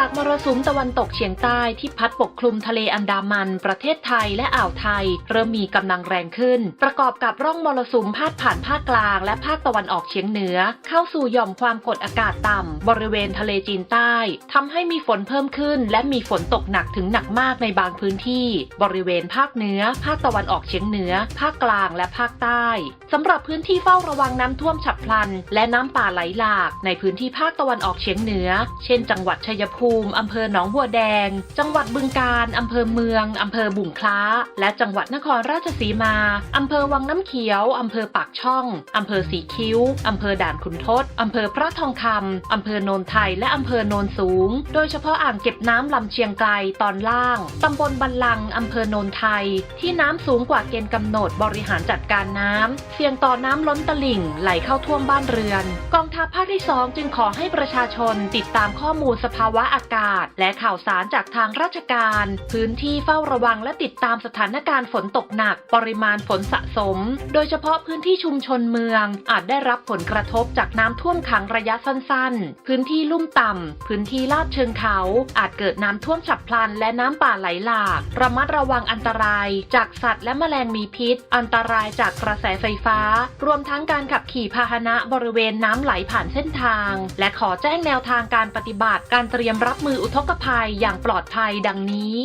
จากมรสุมตะวันตกเฉียงใต้ที่พัดปกคลุมทะเลอันดามัน ประเทศไทยและอ่าวไทย เริ่มมีกำลังแรงขึ้น ประกอบกับร่องมรสุมพาดผ่านภาคกลาง และภาคตะวันออกเฉียงเหนือ เข้าสู่หย่อมความกดอากาศต่ำบริเวณทะเลจีนใต้ทำให้มีฝนเพิ่มขึ้น และมีฝนตกหนักถึงหนักมากในบางพื้นที่ บริเวณภาคเหนือ ภาคตะวันออกเฉียงเหนือ ภาคกลางและภาคใต้สำหรับพื้นที่เฝ้าระวังน้ำท่วมฉับพลัน และน้ำป่าไหลหลาก ในพื้นที่ภาคตะวันออกเฉียงเหนือ เช่น จังหวัดชัยภูมิอำเภอหนองบัวแดง จังหวัดบึงกาฬอำเภอเมือง อำเภอบุ่งคล้า และจังหวัดนครราชสีมา อำเภอวังน้ำเขียว อำเภอปากช่อง อำเภอสีคิ้ว อำเภอด่านขุนทด อำเภอพระทองคำ อำเภอโนนไทย และอำเภอโนนสูง โดยเฉพาะอ่างเก็บน้ำลำเชียงไกลตอนล่าง ตำบลบันลัง อำเภอโนนไทย ที่น้ำสูงกว่าเกณฑ์กำหนดบริหารจัดการน้ำ เสี่ยงต่อน้ำล้นตลิ่ง ไหลเข้าท่วมบ้านเรือน กองทัพภาคที่สองจึงขอให้ประชาชนติดตามข้อมูลสภาวะอากาศ และข่าวสารจากทางราชการ พื้นที่เฝ้าระวังและติดตามสถานการณ์ฝนตกหนัก ปริมาณฝนสะสม โดยเฉพาะพื้นที่ชุมชนเมือง อาจได้รับผลกระทบจากน้ำท่วมขังระยะสั้น ๆ พื้นที่ลุ่มต่ำพื้นที่ลาดเชิงเขา อาจเกิดน้ำท่วมฉับพลัน และน้ำป่าไหลหลาก ระมัดระวังอันตราย จากสัตว์และแมลงมีพิษ อันตรายจากกระแสไฟฟ้า รวมทั้งการขับขี่พาหนะบริเวณน้ำไหลผ่านเส้นทาง และขอแจ้งแนวทางการปฏิบัติการเตรียมรับมืออุทกภัยอย่างปลอดภัยดังนี้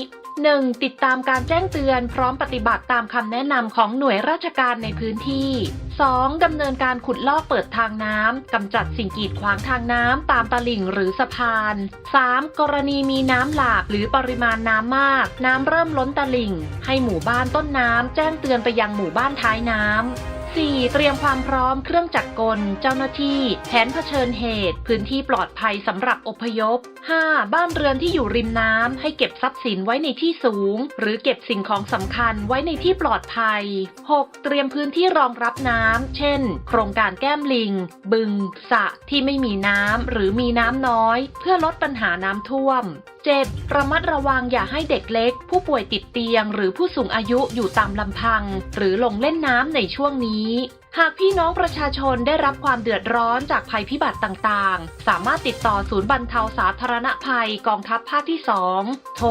1. ติดตามการแจ้งเตือนพร้อมปฏิบัติตามคำแนะนำของหน่วยราชการในพื้นที่ 2. ดำเนินการขุดลอกเปิดทางน้ำกำจัดสิ่งกีดขวางทางน้ำตามตลิ่งหรือสะพาน 3. กรณีมีน้ำหลากหรือปริมาณน้ำมาก น้ำเริ่มล้นตลิ่ง ให้หมู่บ้านต้นน้ำแจ้งเตือนไปยังหมู่บ้านท้ายน้ำ 4. เตรียมความพร้อมเครื่องจักรกล เจ้าหน้าที่ แผนเผชิญเหตุ พื้นที่ปลอดภัยสำหรับอพยพ 5. บ้านเรือนที่อยู่ริมน้ำให้เก็บทรัพย์สินไว้ในที่สูง หรือเก็บสิ่งของสำคัญไว้ในที่ปลอดภัย 6. เตรียมพื้นที่รองรับน้ำเช่น โครงการแก้มลิง บึงสระที่ไม่มีน้ำหรือมีน้ำน้อย เพื่อลดปัญหาน้ำท่วม 7. ระมัดระวังอย่าให้เด็กเล็ก ผู้ป่วยติดเตียง หรือผู้สูงอายุอยู่ตามลำพัง หรือลงเล่นน้ำในช่วงนี้ หากพี่น้องประชาชนได้รับความเดือดร้อนจากภัยพิบัติต่างๆ สามารถติดต่อศูนย์บรรเทาสาธารณภัยกองทัพภาคที่ 2 โทร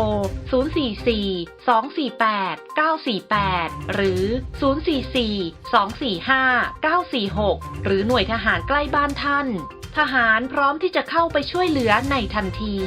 044 248 948 หรือ 044 245 946 หรือหน่วยทหารใกล้บ้านท่าน ทหารพร้อมที่จะเข้าไปช่วยเหลือในทันที